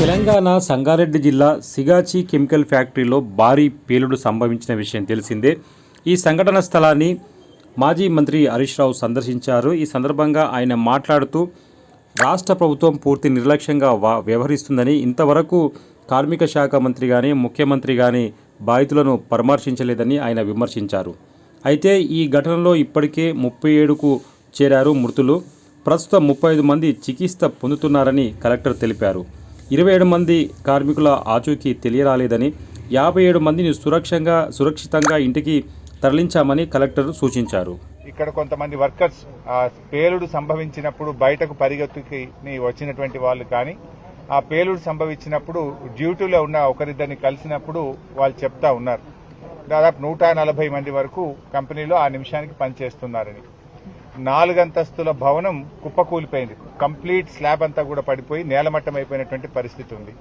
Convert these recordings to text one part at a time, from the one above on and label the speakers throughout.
Speaker 1: తెలంగాణ సంగారెడ్డి జిల్లా సిగాచి కెమికల్ ఫ్యాక్టరీలో భారీ పేలుడు సంభవించిన విషయం తెలిసిందే. ఈ సంఘటన స్థలాన్ని మాజీ మంత్రి హరీష్ రావు సందర్శించారు. ఈ సందర్భంగా ఆయన మాట్లాడుతూ రాష్ట్ర ప్రభుత్వం పూర్తి నిర్లక్ష్యంగా వ్యవహరిస్తుందని ఇంతవరకు కార్మిక శాఖ మంత్రి కానీ ముఖ్యమంత్రి కానీ బాధితులను పరామర్శించలేదని ఆయన విమర్శించారు. అయితే ఈ ఘటనలో ఇప్పటికే ముప్పై ఏడుకు చేరారు మృతులు. ప్రస్తుతం ముప్పై ఐదు మంది చికిత్స పొందుతున్నారని కలెక్టర్ తెలిపారు. ఇరవై ఏడు మంది కార్మికుల ఆచూకీ తెలియరాలేదని యాభై ఏడు మందిని సురక్షంగా సురక్షితంగా ఇంటికి తరలించామని కలెక్టర్ సూచించారు.
Speaker 2: ఇక్కడ కొంతమంది వర్కర్స్ ఆ పేలుడు సంభవించినప్పుడు బయటకు పరిగెత్తుకి వచ్చినటువంటి వాళ్ళు కానీ ఆ పేలుడు సంభవించినప్పుడు డ్యూటీలో ఉన్న ఒకరిద్దరిని కలిసినప్పుడు వాళ్ళు చెప్తా ఉన్నారు. దాదాపు నూట నలభై మంది వరకు కంపెనీలో ఆ నిమిషానికి పనిచేస్తున్నారని. నాలుగంతస్తుల భవనం కుప్పకూలిపోయింది. కంప్లీట్ స్లాబ్ అంతా కూడా పడిపోయి నేలమట్టం అయిపోయినటువంటి పరిస్థితి ఉంది.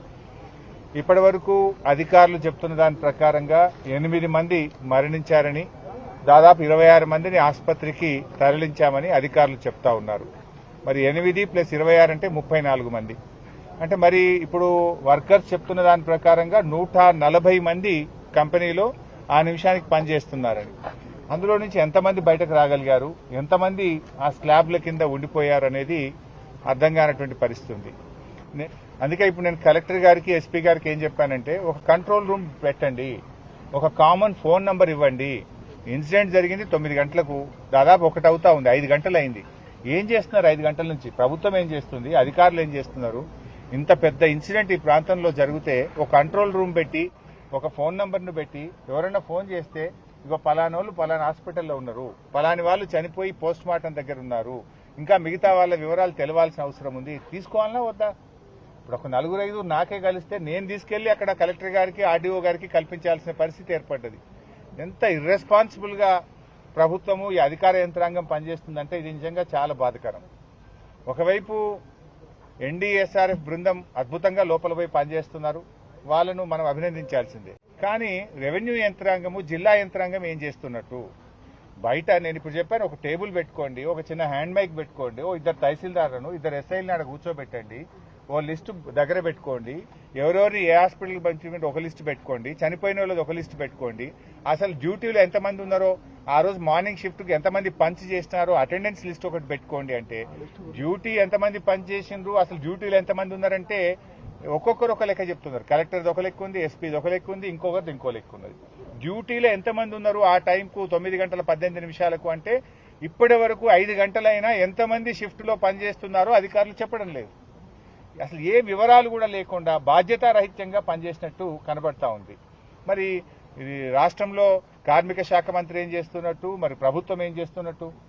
Speaker 2: ఇప్పటి వరకు అధికారులు చెప్తున్న దాని ప్రకారంగా ఎనిమిది మంది మరణించారని దాదాపు ఇరవై ఆరు మందిని ఆసుపత్రికి తరలించామని అధికారులు చెప్తా ఉన్నారు. మరి ఎనిమిది ప్లస్ ఇరవై ఆరు అంటే ముప్పై నాలుగు మంది. అంటే మరి ఇప్పుడు వర్కర్స్ చెప్తున్న దాని ప్రకారంగా నూట నలభై మంది కంపెనీలో ఆ నిమిషానికి పనిచేస్తున్నారని. అందులో నుంచి ఎంతమంది బయటకు రాగలిగారు? ఎంతమంది ఆ స్లాబ్ల కింద ఉండిపోయారు అనేది అర్థం కానటువంటి పరిస్థితి ఉంది. అందుకే ఇప్పుడు నేను కలెక్టర్ గారికి ఎస్పీ గారికి ఏం చెప్పానంటే ఒక కంట్రోల్ రూమ్ పెట్టండి. ఒక కామన్ ఫోన్ నంబర్ ఇవ్వండి. ఇన్సిడెంట్ జరిగింది తొమ్మిది గంటలకు. దాదాపు ఒకటి అవుతా ఉంది. ఐదు గంటలు అయింది ఏం చేస్తున్నారు ఐదు గంటల నుంచి? ప్రభుత్వం ఏం చేస్తుంది? అధికారులు ఏం చేస్తున్నారు? ఇంత పెద్ద ఇన్సిడెంట్ ఈ ప్రాంతంలో జరిగితే ఒక కంట్రోల్ రూమ్ పెట్టి ఒక ఫోన్ నంబర్ను పెట్టి ఎవరైనా ఫోన్ చేస్తే ఇగో పలానా వాళ్ళు పలానా హాస్పిటల్లో ఉన్నారు. పలాని వాళ్ళు చనిపోయి పోస్ట్ మార్టం దగ్గర ఉన్నారు. ఇంకా మిగతా వాళ్ళ వివరాలు తెలవాల్సిన అవసరం ఉంది. తీసుకోవాలన్నా వద్దా? ఇప్పుడు ఒక నలుగురు ఐదు నాకే కలిస్తే నేను తీసుకెళ్ళి అక్కడ కలెక్టర్ గారికి ఆర్డీఓ గారికి కల్పించాల్సిన పరిస్థితి ఏర్పడ్డది. ఎంత ఇర్రెస్పాన్సిబుల్గా ప్రభుత్వము ఈ అధికార యంత్రాంగం పనిచేస్తుందంటే ఇది నిజంగా చాలా బాధకరం. ఒకవైపు ఎన్డీఎస్ఆర్ఎఫ్ బృందం అద్భుతంగా లోపల పోయి పనిచేస్తున్నారు. వాళ్ళను మనం అభినందించాల్సిందే. కానీ రెవెన్యూ యంత్రాంగము జిల్లా యంత్రాంగం ఏం చేస్తున్నట్టు? బయట నేను ఇప్పుడు చెప్పాను ఒక టేబుల్ పెట్టుకోండి ఒక చిన్న హ్యాండ్ మైక్ పెట్టుకోండి ఓ ఇద్దరు తహసీల్దారులను ఇద్దరు ఎస్ఐలను ఆడ కూర్చోబెట్టండి ఓ లిస్టు దగ్గర పెట్టుకోండి ఎవరెవరిని ఏ హాస్పిటల్కి పంపించమంటే ఒక లిస్ట్ పెట్టుకోండి చనిపోయిన వాళ్ళది ఒక లిస్ట్ పెట్టుకోండి. అసలు డ్యూటీలో ఎంతమంది ఉన్నారో ఆ రోజు మార్నింగ్ షిఫ్ట్కి ఎంతమంది పంచ్ చేసినారో అటెండెన్స్ లిస్ట్ ఒకటి పెట్టుకోండి అంటే డ్యూటీ ఎంతమంది పంచ్ చేసిండ్రు అసలు డ్యూటీలో ఎంతమంది ఉన్నారంటే ఒక్కొక్కరు ఒక లెక్క చెప్తున్నారు. కలెక్టర్ ఒక లెక్క ఉంది ఎస్పీది ఒక లెక్క ఉంది ఇంకొకరిది ఇంకో లెక్క ఉన్నది. డ్యూటీలో ఎంతమంది ఉన్నారు ఆ టైంకు తొమ్మిది గంటల పద్దెనిమిది నిమిషాలకు అంటే ఇప్పటి వరకు ఐదు గంటలైనా ఎంతమంది షిఫ్ట్లో పనిచేస్తున్నారో అధికారులు చెప్పడం లేదు. అసలు ఏ వివరాలు కూడా లేకుండా బాధ్యతారహిత్యంగా పనిచేసినట్టు కనబడతా ఉంది. మరి ఇది రాష్ట్రంలో కార్మిక శాఖ మంత్రి ఏం చేస్తున్నట్టు మరి ప్రభుత్వం ఏం చేస్తున్నట్టు?